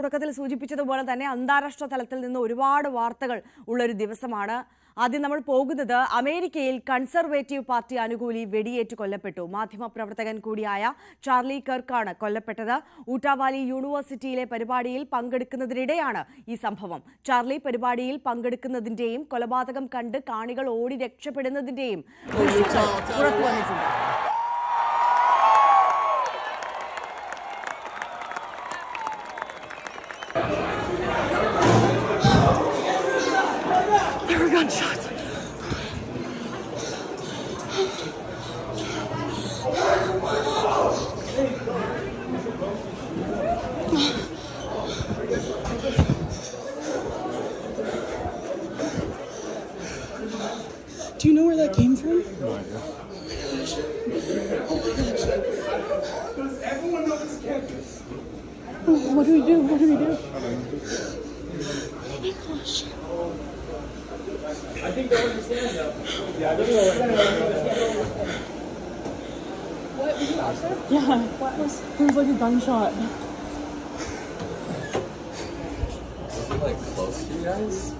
തുടക്കത്തിൽ സൂചിപ്പിച്ചതുപോലെ തന്നെ അന്താരാഷ്ട്ര തലത്തിൽ നിന്ന് ഒരുപാട് വാർത്തകൾ ഉള്ളൊരു ദിവസമാണ്. ആദ്യം നമ്മൾ പോകുന്നത് അമേരിക്കയിൽ കൺസർവേറ്റീവ് പാർട്ടി അനുകൂലി വെടിയേറ്റ് കൊല്ലപ്പെട്ടു. മാധ്യമപ്രവർത്തകൻ കൂടിയായ ചാർലി കർക്കാണ് കൊല്ലപ്പെട്ടത്. ഊട്ടാവാലി യൂണിവേഴ്സിറ്റിയിലെ പരിപാടിയിൽ പങ്കെടുക്കുന്നതിനിടെയാണ് ഈ സംഭവം. ചാർലി പരിപാടിയിൽ പങ്കെടുക്കുന്നതിന്റെയും കൊലപാതകം കണ്ട് കാണികൾ ഓടി രക്ഷപ്പെടുന്നതിന്റെയും പുറത്തു വന്നിട്ടുണ്ട്. Gunshots. Do you know where that came from? No idea. Oh, what do we do? What do we do? Oh my gosh. What? Were you out there? Yeah. What was? There was like a gunshot. Was it like close to you guys?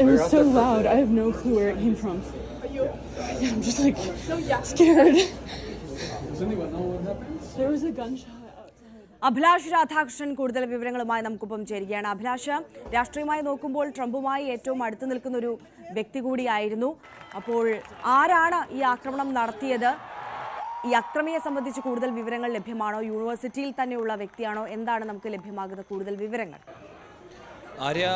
It was so loud. I have no clue where it came from. Are you? Yeah, I'm just like scared. Does anyone know what happened? There was a gunshot outside. Abhilash Radhakrishnan കൂടുതൽ വിവരങ്ങളുമായി നമുക്കൊപ്പം ചേരുകയാണ്. അഭിലാഷ് രാഷ്ട്രീയമായി നോക്കുമ്പോൾ ട്രംപുമായി ഏറ്റവും അടുത്ത് നിൽക്കുന്ന ഒരു വ്യക്തി കൂടിയായിരുന്നു. അപ്പോൾ ആരാണ് ഈ ആക്രമണം നടത്തിയത്? ഈ അക്രമിയെ സംബന്ധിച്ച് കൂടുതൽ വിവരങ്ങൾ ലഭ്യമാണോ? യൂണിവേഴ്സിറ്റിയിൽ തന്നെയുള്ള വ്യക്തിയാണോ? എന്താണ് നമുക്ക് ലഭ്യമാകുന്ന കൂടുതൽ വിവരങ്ങൾ? ആര്യ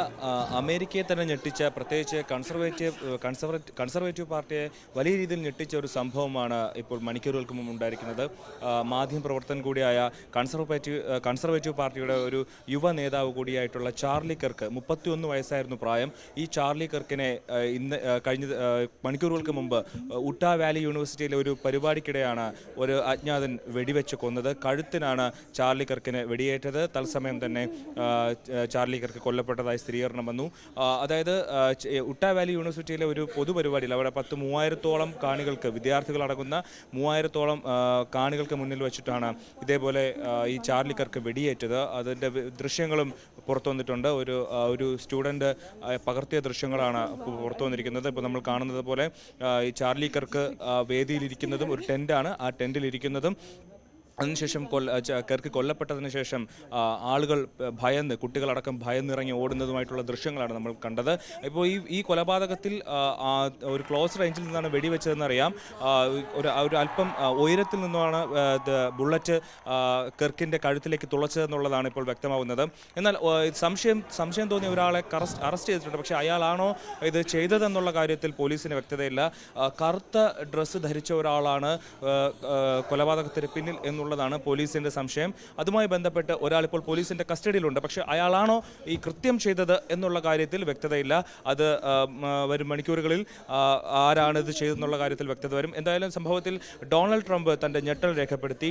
അമേരിക്കയെ തന്നെ ഞെട്ടിച്ച പ്രത്യേകിച്ച് കൺസർവേറ്റീവ് കൺസർവേറ്റ് കൺസർവേറ്റീവ് പാർട്ടിയെ വലിയ രീതിയിൽ ഞെട്ടിച്ച ഒരു സംഭവമാണ് ഇപ്പോൾ മണിക്കൂറുകൾക്ക് മുമ്പ് ഉണ്ടായിരിക്കുന്നത്. മാധ്യമ പ്രവർത്തകൻ കൂടിയായ കൺസർവേറ്റീവ് കൺസർവേറ്റീവ് പാർട്ടിയുടെ ഒരു യുവ നേതാവ് കൂടിയായിട്ടുള്ള ചാർലി കർക്ക് മുപ്പത്തിയൊന്ന് വയസ്സായിരുന്നു പ്രായം. ഈ ചാർലി കർക്കിനെ ഇന്ന് കഴിഞ്ഞ മണിക്കൂറുകൾക്ക് മുമ്പ് ഉട്ടാ വാലി യൂണിവേഴ്സിറ്റിയിലെ ഒരു പരിപാടിക്കിടെയാണ് ഒരു അജ്ഞാതൻ വെടിവെച്ച് കൊന്നത്. കഴുത്തിനാണ് ചാർലി കർക്കിന് വെടിയേറ്റത്. തത്സമയം തന്നെ ചാർലി കർക്ക് കൊല്ലപ്പെട്ടതായി സ്ഥിരീകരണം വന്നു. അതായത് ഉട്ടാ വാലി യൂണിവേഴ്സിറ്റിയിലെ ഒരു പൊതുപരിപാടിയിൽ അവിടെ പത്ത് മൂവായിരത്തോളം കാണികൾക്ക് വിദ്യാർത്ഥികളടങ്ങുന്ന മൂവായിരത്തോളം കാണികൾക്ക് മുന്നിൽ വെച്ചിട്ടാണ് ഇതേപോലെ ഈ ചാർലി കർക്ക് വെടിയേറ്റത് അതിന്റെ ദൃശ്യങ്ങളും പുറത്തു വന്നിട്ടുണ്ട്. ഒരു ഒരു സ്റ്റുഡന്റ് പകർത്തിയ ദൃശ്യങ്ങളാണ് പുറത്തു വന്നിരിക്കുന്നത്. ഇപ്പോൾ നമ്മൾ കാണുന്നത് പോലെ ഈ ചാർലി കർക്ക് ആ, വേദിയിലിരിക്കുന്നതും ഒരു ടെന്റാണ് ആ ടെന്റിലിരിക്കുന്നതും അതിനുശേഷം കൊല്ല കയർക്ക് കൊല്ലപ്പെട്ടതിന് ശേഷം ആളുകൾ ഭയന്ന് കുട്ടികളടക്കം ഭയന്നിറങ്ങി ഓടുന്നതുമായിട്ടുള്ള ദൃശ്യങ്ങളാണ് നമ്മൾ കണ്ടത്. ഇപ്പോൾ ഈ ഈ കൊലപാതകത്തിൽ ഒരു ക്ലോസ് റേഞ്ചിൽ നിന്നാണ് വെടിവെച്ചതെന്നറിയാം. ഒരു ഒരു അല്പം ഉയരത്തിൽ നിന്നുമാണ് ബുള്ളറ്റ് കെർക്കിന്റെ കഴുത്തിലേക്ക് തുളച്ചതെന്നുള്ളതാണ് ഇപ്പോൾ വ്യക്തമാവുന്നത്. എന്നാൽ സംശയം സംശയം തോന്നിയ ഒരാളെ കറസ്റ്റ് അറസ്റ്റ് ചെയ്തിട്ടുണ്ട്. പക്ഷേ അയാളാണോ ഇത് ചെയ്തതെന്നുള്ള കാര്യത്തിൽ പോലീസിന് വ്യക്തതയില്ല. കറുത്ത ഡ്രസ്സ് ധരിച്ച ഒരാളാണ് കൊലപാതകത്തിന് പിന്നിൽ എന്നുള്ളതാണ് പോലീസിന്റെ സംശയം. അതുമായി ബന്ധപ്പെട്ട് ഒരാൾ ഇപ്പോൾ പോലീസിന്റെ കസ്റ്റഡിയിലുണ്ട്. പക്ഷെ അയാളാണോ ഈ കൃത്യം ചെയ്തത് എന്നുള്ള കാര്യത്തിൽ വ്യക്തതയില്ല. അത് വരും മണിക്കൂറുകളിൽ ആരാണ് ഇത് ചെയ്തെന്നുള്ള കാര്യത്തിൽ വ്യക്തത വരും. എന്തായാലും സംഭവത്തിൽ ഡൊണാൾഡ് ട്രംപ് തന്റെ ഞെട്ടൽ രേഖപ്പെടുത്തി.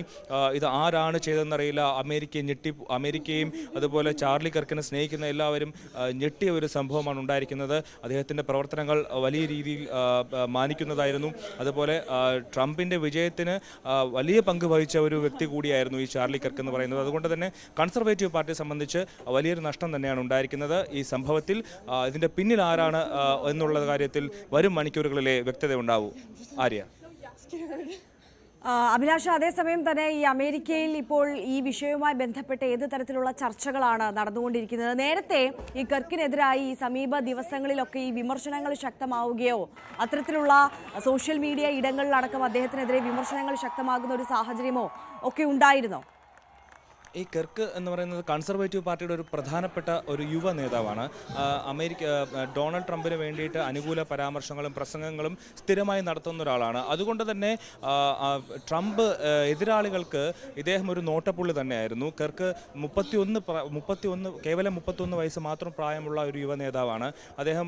ഇത് ആരാണ് ചെയ്തതെന്നറിയില്ല. അമേരിക്കയെ ഞെട്ടി അമേരിക്കയും അതുപോലെ ചാർലി കർക്കിനെ സ്നേഹിക്കുന്ന എല്ലാവരും ഞെട്ടിയ ഒരു സംഭവമാണ് ഉണ്ടായിരിക്കുന്നത്. അദ്ദേഹത്തിന്റെ പ്രവർത്തനങ്ങൾ വലിയ രീതിയിൽ മാനിക്കുന്നതായിരുന്നു. അതുപോലെ ട്രംപിന്റെ വിജയത്തിന് വലിയ പങ്ക് വഹിച്ച ഒരു വ്യക്തി കൂടിയായിരുന്നു ഈ ചാർലി കർക്ക് എന്ന് പറയുന്നത്. അതുകൊണ്ട് തന്നെ കൺസർവേറ്റീവ് പാർട്ടിയെ സംബന്ധിച്ച് വലിയൊരു നഷ്ടം തന്നെയാണ് ഉണ്ടായിരിക്കുന്നത്. ഈ സംഭവത്തിൽ ഇതിന്റെ പിന്നിൽ ആരാണ് എന്നുള്ള കാര്യത്തിൽ വരും മണിക്കൂറുകളിലെ വ്യക്തത ഉണ്ടാവൂ ആര്യ. അഭിലാഷ് അതേസമയം തന്നെ ഈ അമേരിക്കയിൽ ഇപ്പോൾ ഈ വിഷയവുമായി ബന്ധപ്പെട്ട് ഏത് തരത്തിലുള്ള ചർച്ചകളാണ് നടന്നുകൊണ്ടിരിക്കുന്നത്? നേരത്തെ ഈ കർക്കിനെതിരായി ഈ സമീപ ദിവസങ്ങളിലൊക്കെ ഈ വിമർശനങ്ങൾ ശക്തമാവുകയോ അത്തരത്തിലുള്ള സോഷ്യൽ മീഡിയ ഇടങ്ങളിലടക്കം അദ്ദേഹത്തിനെതിരെ വിമർശനങ്ങൾ ശക്തമാകുന്ന ഒരു സാഹചര്യമോ ഒക്കെ ഉണ്ടായിരുന്നോ? ഈ കെർക്ക് എന്ന് പറയുന്നത് കൺസർവേറ്റീവ് പാർട്ടിയുടെ ഒരു പ്രധാനപ്പെട്ട ഒരു യുവ നേതാവാണ്. അമേരിക്ക ഡൊണാൾഡ് ട്രംപിന് വേണ്ടിയിട്ട് അനുകൂല പരാമർശങ്ങളും പ്രസംഗങ്ങളും സ്ഥിരമായി നടത്തുന്ന ഒരാളാണ്. അതുകൊണ്ട് തന്നെ ട്രംപ് എതിരാളികൾക്ക് ഇദ്ദേഹം ഒരു നോട്ടപ്പുള്ളി തന്നെയായിരുന്നു. കെർക്ക് മുപ്പത്തിയൊന്ന് മുപ്പത്തിയൊന്ന് കേവലം മുപ്പത്തിയൊന്ന് വയസ്സ് മാത്രം പ്രായമുള്ള ഒരു യുവ നേതാവാണ്. അദ്ദേഹം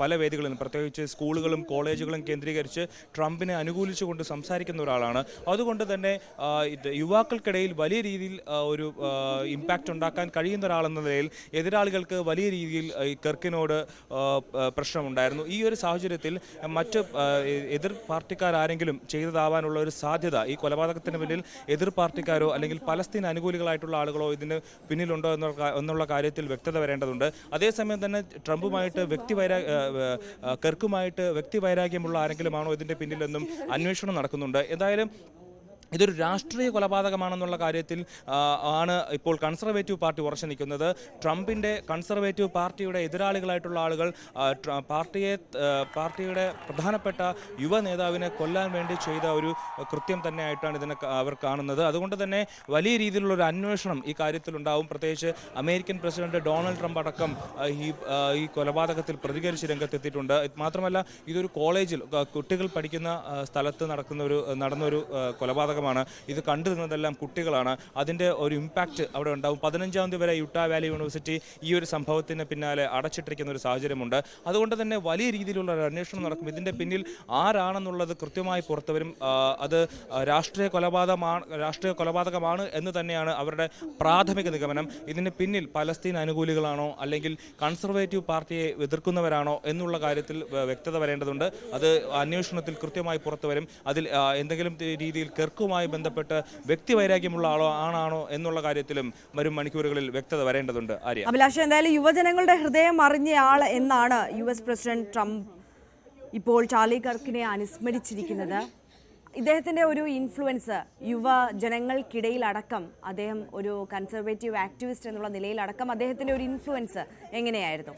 പല വേദികളിലും പ്രത്യേകിച്ച് സ്കൂളുകളും കോളേജുകളും കേന്ദ്രീകരിച്ച് ട്രംപിനെ അനുകൂലിച്ചുകൊണ്ട് സംസാരിക്കുന്ന ഒരാളാണ്. അതുകൊണ്ട് തന്നെ യുവാക്കൾക്കിടയിൽ വലിയ രീതിയിൽ ഒരു ഇമ്പാക്റ്റ് ഉണ്ടാക്കാൻ കഴിയുന്ന ഒരാളെന്ന നിലയിൽ എതിരാളികൾക്ക് വലിയ രീതിയിൽ കെർക്കിനോട് പ്രശ്നമുണ്ടായിരുന്നു. ഈ ഒരു സാഹചര്യത്തിൽ മറ്റ് എതിർ പാർട്ടിക്കാരെങ്കിലും ചെയ്തതാവാനുള്ള ഒരു സാധ്യത ഈ കൊലപാതകത്തിന് പിന്നിൽ എതിർ പാർട്ടിക്കാരോ അല്ലെങ്കിൽ പലസ്തീൻ അനുകൂലികളായിട്ടുള്ള ആളുകളോ ഇതിന് പിന്നിലുണ്ടോ എന്നുള്ള കാര്യത്തിൽ വ്യക്തത വരേണ്ടതുണ്ട്. അതേസമയം തന്നെ ട്രംപുമായിട്ട് വ്യക്തി വൈരാ ആ, വ്യക്തി വൈരാഗ്യമുള്ള ആരെങ്കിലും ആണോ ഇതിന്റെ പിന്നിലെന്നും അന്വേഷണം നടക്കുന്നുണ്ട്. എന്തായാലും ഇതൊരു രാഷ്ട്രീയ കൊലപാതകമാണെന്നുള്ള കാര്യത്തിൽ ആണ് ഇപ്പോൾ കൺസർവേറ്റീവ് പാർട്ടി ഉറച്ചു നിൽക്കുന്നത്. ട്രംപിന്റെ കൺസർവേറ്റീവ് പാർട്ടിയുടെ എതിരാളികളായിട്ടുള്ള ആളുകൾ പാർട്ടിയെ പാർട്ടിയുടെ പ്രധാനപ്പെട്ട യുവ നേതാവിനെ കൊല്ലാൻ വേണ്ടി ചെയ്ത ഒരു കൃത്യം തന്നെയായിട്ടാണ് ഇതിനെ അവർ കാണുന്നത്. അതുകൊണ്ട് തന്നെ വലിയ രീതിയിലുള്ള ഒരു അന്വേഷണം ഈ കാര്യത്തിൽ ഉണ്ടാവും. പ്രത്യേകിച്ച് അമേരിക്കൻ പ്രസിഡന്റ് ഡൊണാൾഡ് ട്രംപ് അടക്കം ഈ ഈ കൊലപാതകത്തിൽ പ്രതികരിച്ച് രംഗത്തെത്തിയിട്ടുണ്ട്. മാത്രമല്ല ഇതൊരു കോളേജിൽ കുട്ടികൾ പഠിക്കുന്ന സ്ഥലത്ത് നടക്കുന്ന ഒരു നടന്ന ഒരു ആ, ഇത് കണ്ടു നിന്നതെല്ലാം കുട്ടികളാണ്. അതിന്റെ ഒരു ഇമ്പാക്റ്റ് അവിടെ ഉണ്ടാവും. പതിനഞ്ചാം തീയതി വരെ യുട്ടാ വാലി യൂണിവേഴ്സിറ്റി ഈ ഒരു സംഭവത്തിന് പിന്നാലെ അടച്ചിട്ടിരിക്കുന്ന ഒരു സാഹചര്യമുണ്ട്. അതുകൊണ്ട് തന്നെ വലിയ രീതിയിലുള്ള ഒരു അന്വേഷണം നടക്കും ഇതിന്റെ പിന്നിൽ ആരാണെന്നുള്ളത് കൃത്യമായി പുറത്തുവരും. അത് രാഷ്ട്രീയ കൊലപാതകമാണ് രാഷ്ട്രീയ കൊലപാതകമാണ് എന്ന് തന്നെയാണ് അവരുടെ പ്രാഥമിക നിഗമനം. ഇതിന് പിന്നിൽ പലസ്തീൻ അനുകൂലികളാണോ അല്ലെങ്കിൽ കൺസർവേറ്റീവ് പാർട്ടിയെ എതിർക്കുന്നവരാണോ എന്നുള്ള കാര്യത്തിൽ വ്യക്തത വരേണ്ടതുണ്ട്. അത് അന്വേഷണത്തിൽ കൃത്യമായി പുറത്തുവരും. അതിൽ എന്തെങ്കിലും രീതിയിൽ കെർക്കുമായി ബന്ധപ്പെട്ട് വ്യക്തി വൈരാഗ്യമുള്ള ആളോ ആണാണോ എന്നുള്ള കാര്യത്തിലും വരും മണിക്കൂറുകളിൽ വ്യക്തത വരേണ്ടതുണ്ട്. ആര്യ? അഭിലാഷ് എന്തായാലും യുവജനങ്ങളുടെ ഹൃദയം അറിഞ്ഞ ആൾ എന്നാണ് യു എസ് പ്രസിഡന്റ് ട്രംപ് ഇപ്പോൾ ചാർലി കർക്കിനെ അനുസ്മരിച്ചിരിക്കുന്നത്. ഇദ്ദേഹത്തിന്റെ ഒരു ഇൻഫ്ലുവൻസ് യുവജനങ്ങൾക്കിടയിൽ അടക്കം അദ്ദേഹം ഒരു കൺസർവേറ്റീവ് ആക്ടിവിസ്റ്റ് എന്നുള്ള നിലയിലടക്കം അദ്ദേഹത്തിന്റെ ഒരു ഇൻഫ്ലുവൻസ് എങ്ങനെയായിരുന്നു?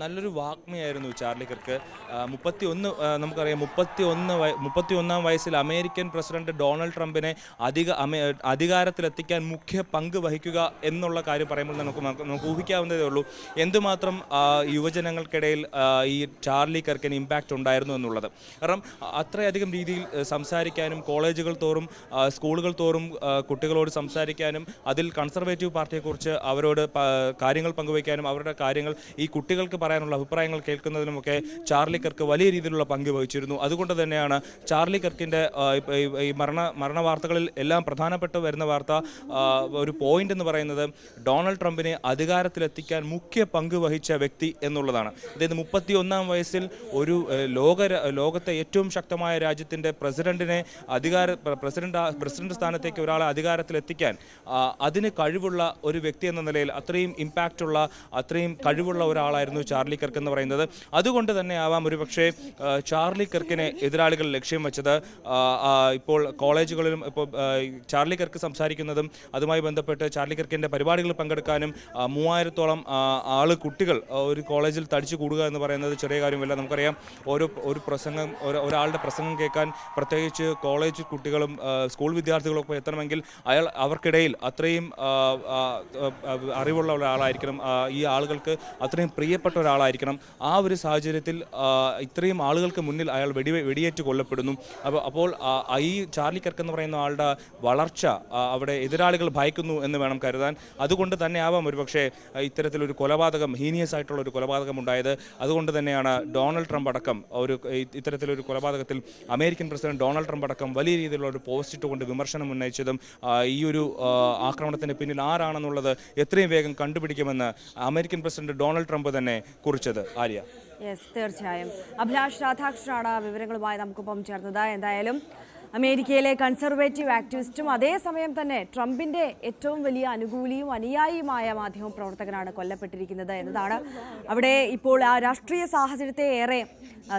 നല്ലൊരു വാഗ്മിയായിരുന്നു ചാർലി കർക്ക്. മുപ്പത്തി ഒന്ന് നമുക്കറിയാം മുപ്പത്തി ഒന്ന് മുപ്പത്തി ഒന്നാം വയസ്സിൽ അമേരിക്കൻ പ്രസിഡന്റ് ഡൊണാൾഡ് ട്രംപിനെ അധിക അധികാരത്തിലെത്തിക്കാൻ മുഖ്യ പങ്ക് വഹിക്കുക എന്നുള്ള കാര്യം പറയുമ്പോൾ നമുക്ക് നമുക്ക് ഊഹിക്കാവുന്നതേ ഉള്ളൂ. എന്തുമാത്രം യുവജനങ്ങൾക്കിടയിൽ ഈ ചാർലി കർക്കിന് ഇമ്പാക്റ്റ് ഉണ്ടായിരുന്നു എന്നുള്ളത്. കാരണം അത്രയധികം രീതിയിൽ സംസാരിക്കാനും കോളേജുകൾ തോറും സ്കൂളുകൾ തോറും കുട്ടികളോട് സംസാരിക്കാനും അതിൽ കൺസർവേറ്റീവ് പാർട്ടിയെക്കുറിച്ച് അവരോട് കാര്യങ്ങൾ പങ്കുവയ്ക്കാനും അവരുടെ കാര്യങ്ങൾ ഈ കുട്ടികൾക്ക് പറയാനുള്ള അഭിപ്രായങ്ങൾ കേൾക്കുന്നതിനുമൊക്കെ ചാർലി കർക്ക് വലിയ രീതിയിലുള്ള പങ്ക് വഹിച്ചിരുന്നു. അതുകൊണ്ട് തന്നെയാണ് ചാർലി കർക്കിന്റെ ഈ- മരണ മരണ വാർത്തകളിൽ എല്ലാം പ്രധാനപ്പെട്ട വരുന്ന വാർത്ത ഒരു പോയിന്റ് എന്ന് പറയുന്നത് ഡൊണാൾഡ് ട്രംപിനെ അധികാരത്തിലെത്തിക്കാൻ മുഖ്യ പങ്ക് വഹിച്ച വ്യക്തി എന്നുള്ളതാണ്. അതായത് മുപ്പത്തി ഒന്നാം വയസ്സിൽ ഒരു ലോക ലോകത്തെ ഏറ്റവും ശക്തമായ രാജ്യത്തിന്റെ പ്രസിഡന്റിനെ അധികാര പ്രസിഡന്റ് പ്രസിഡന്റ് സ്ഥാനത്തേക്ക് ഒരാളെ അധികാരത്തിലെത്തിക്കാൻ അതിന് കഴിവുള്ള ഒരു വ്യക്തി എന്ന നിലയിൽ അത്രയും ഇമ്പാക്റ്റുള്ള അത്രയും കഴിവുള്ള ഒരാളായിരുന്നു ചാർലി കർക്ക് എന്ന് പറയുന്നത്. അതുകൊണ്ട് തന്നെ ആവാം ഒരു പക്ഷേ ചാർലി കർക്കിനെ എതിരാളികൾ ലക്ഷ്യം വെച്ചത്. ഇപ്പോൾ കോളേജുകളിലും ഇപ്പോൾ ചാർലി കർക്ക് സംസാരിക്കുന്നതും അതുമായി ബന്ധപ്പെട്ട് ചാർലി കർക്കിന്റെ പരിപാടികളിൽ പങ്കെടുക്കാനും മൂവായിരത്തോളം ആൾ കുട്ടികൾ ഒരു കോളേജിൽ തടിച്ചു കൂടുക എന്ന് പറയുന്നത് ചെറിയ കാര്യമല്ല. നമുക്കറിയാം ഓരോ ഒരു പ്രസംഗം ഒരാളുടെ പ്രസംഗം കേൾക്കാൻ പ്രത്യേകിച്ച് കോളേജ് കുട്ടികളും സ്കൂൾ വിദ്യാർത്ഥികളും ഒക്കെ എത്തണമെങ്കിൽ അയാൾ അവർക്കിടയിൽ അത്രയും അറിവുള്ള ഒരാളായിരിക്കണം ഈ ആളുകൾക്ക് അത്രയും പ്രിയപ്പെട്ട ഒരാളായിരിക്കണം. ആ ഒരു സാഹചര്യത്തിൽ ഇത്രയും ആളുകൾക്ക് മുന്നിൽ അയാൾ വെടി വെടിയേറ്റ് കൊല്ലപ്പെടുന്നു. അപ്പോൾ അപ്പോൾ ഈ ചാർലി കർക്ക് എന്ന് പറയുന്ന ആളുടെ വളർച്ച അവിടെ എതിരാളികൾ ഭയക്കുന്നു എന്ന് വേണം കരുതാൻ. അതുകൊണ്ട് തന്നെ ആവാം ഒരുപക്ഷെ പക്ഷേ ഇത്തരത്തിലൊരു കൊലപാതകം ഹീനിയസ് ആയിട്ടുള്ള ഒരു കൊലപാതകം ഉണ്ടായത്. അതുകൊണ്ട് തന്നെയാണ് ഡൊണാൾഡ് ട്രംപ് അടക്കം ഒരു ഇത്തരത്തിലൊരു കൊലപാതകത്തിൽ അമേരിക്കൻ പ്രസിഡന്റ് ഡൊണാൾഡ് ട്രംപ് അടക്കം വലിയ രീതിയിലുള്ള ഒരു പോസ്റ്റ് ഇട്ടുകൊണ്ട് വിമർശനം ഉന്നയിച്ചതും ഈ ഒരു ആക്രമണത്തിന് പിന്നിൽ ആരാണെന്നുള്ളത് എത്രയും വേഗം കണ്ടുപിടിക്കുമെന്ന് അമേരിക്കൻ പ്രസിഡന്റ് ഡൊണാൾഡ് ട്രംപ് തന്നെ കുറിച്ചത്. ആര്യ? യെസ് തീർച്ചയായും. അഭിലാഷ് രാധാകൃഷ്ണനാണ് വിവരങ്ങളുമായി നമുക്കൊപ്പം ചേർന്നത്. എന്തായാലും അമേരിക്കയിലെ കൺസർവേറ്റീവ് ആക്ടിവിസ്റ്റും അതേസമയം തന്നെ ട്രംപിന്റെ ഏറ്റവും വലിയ അനുകൂലിയും അനുയായിയുമായ മാധ്യമ പ്രവർത്തകനാണ് കൊല്ലപ്പെട്ടിരിക്കുന്നത് എന്നതാണ് അവിടെ ഇപ്പോൾ ആ രാഷ്ട്രീയ സാഹചര്യത്തെ ഏറെ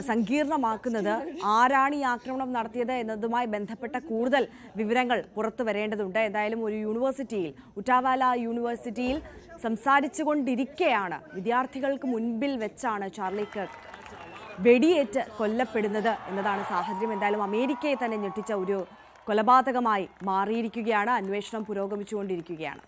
സങ്കീർണമാക്കുന്നത്. ആരാണ് ഈ ആക്രമണം നടത്തിയത് എന്നതുമായി ബന്ധപ്പെട്ട കൂടുതൽ വിവരങ്ങൾ പുറത്തു വരേണ്ടതുണ്ട്. എന്തായാലും ഒരു യൂണിവേഴ്സിറ്റിയിൽ ഉറ്റാവാല യൂണിവേഴ്സിറ്റിയിൽ സംസാരിച്ചുകൊണ്ടിരിക്കെയാണ്. വിദ്യാർത്ഥികൾക്ക് മുൻപിൽ വെച്ചാണ് ചാർലി കർക്ക് വെടിയേറ്റ് കൊല്ലപ്പെടുന്നത് എന്നതാണ് സാഹചര്യം. എന്തായാലും അമേരിക്കയെ തന്നെ ഞെട്ടിച്ച ഒരു കൊലപാതകമായി മാറിയിരിക്കുകയാണ്. അന്വേഷണം പുരോഗമിച്ചുകൊണ്ടിരിക്കുകയാണ്.